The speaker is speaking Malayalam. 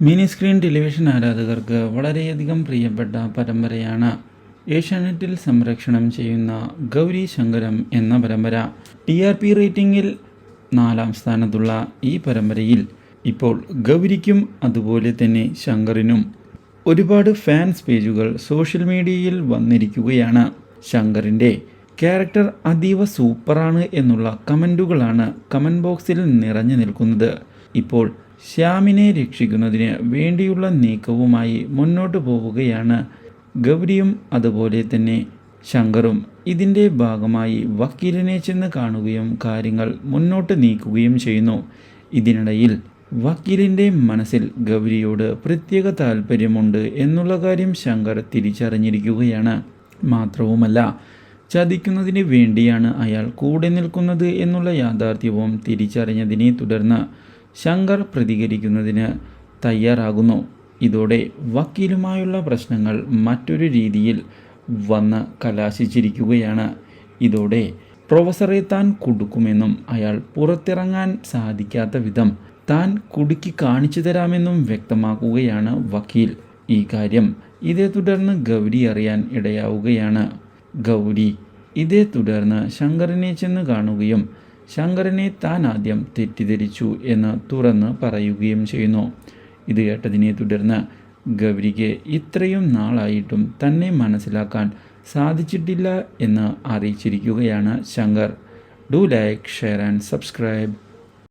മിനി സ്ക്രീൻ ടെലിവിഷൻ ആരാധകർക്ക് വളരെയധികം പ്രിയപ്പെട്ട പരമ്പരയാണ് ഏഷ്യാനെറ്റിൽ സംരക്ഷണം ചെയ്യുന്ന ഗൗരി ശങ്കരം എന്ന പരമ്പര. ടി ആർ പി റേറ്റിംഗിൽ നാലാം സ്ഥാനത്തുള്ള ഈ പരമ്പരയിൽ ഇപ്പോൾ ഗൗരിക്കും അതുപോലെ തന്നെ ശങ്കറിനും ഒരുപാട് ഫാൻസ് പേജുകൾ സോഷ്യൽ മീഡിയയിൽ വന്നിരിക്കുകയാണ്. ശങ്കറിന്റെ ക്യാരക്ടർ അതീവ സൂപ്പറാണ് എന്നുള്ള കമന്റുകളാണ് കമന്റ് ബോക്സിൽ നിറഞ്ഞു നിൽക്കുന്നത്. ഇപ്പോൾ ശ്യാമിനെ രക്ഷിക്കുന്നതിന് വേണ്ടിയുള്ള നീക്കവുമായി മുന്നോട്ട് പോവുകയാണ് ഗൗരിയും അതുപോലെ തന്നെ ശങ്കറും. ഇതിന്റെ ഭാഗമായി വക്കീലിനെ ചെന്ന് കാണുകയും കാര്യങ്ങൾ മുന്നോട്ട് നീക്കുകയും ചെയ്യുന്നു. ഇതിനിടയിൽ വക്കീലിന്റെ മനസ്സിൽ ഗൗരിയോട് പ്രത്യേക താല്പര്യമുണ്ട് എന്നുള്ള കാര്യം ശങ്കർ തിരിച്ചറിഞ്ഞിരിക്കുകയാണ്. മാത്രവുമല്ല ചതിക്കുന്നതിന് വേണ്ടിയാണ് അയാൾ കൂടെ നിൽക്കുന്നത് എന്നുള്ള യാഥാർത്ഥ്യവും തിരിച്ചറിഞ്ഞതിനെ തുടർന്ന് ശങ്കർ പ്രതികരിക്കുന്നതിന് തയ്യാറാകുന്നു. ഇതോടെ വക്കീലുമായുള്ള പ്രശ്നങ്ങൾ മറ്റൊരു രീതിയിൽ വന്ന് കലാശിച്ചിരിക്കുകയാണ്. ഇതോടെ പ്രൊഫസറെ താൻ കുടുക്കുമെന്നും അയാൾ പുറത്തിറങ്ങാൻ സാധിക്കാത്ത വിധം താൻ കുടുക്കി കാണിച്ചു തരാമെന്നും വ്യക്തമാക്കുകയാണ് വക്കീൽ. ഈ കാര്യം ഇതേ തുടർന്ന് ഗൗരി അറിയാൻ ഇടയാവുകയാണ്. ഗൗരി ഇതേ തുടർന്ന് ശങ്കറിനെ ചെന്ന് കാണുകയും ശങ്കറിനെ താൻ ആദ്യം തെറ്റിദ്ധരിച്ചു എന്ന് തുറന്ന് പറയുകയും ചെയ്യുന്നു. ഇത് കേട്ടതിനെ തുടർന്ന് ഗൗരിക്ക് ഇത്രയും നാളായിട്ടും തന്നെ മനസ്സിലാക്കാൻ സാധിച്ചിട്ടില്ല എന്ന് അറിയിച്ചിരിക്കുകയാണ് Shankar. Do like share and subscribe.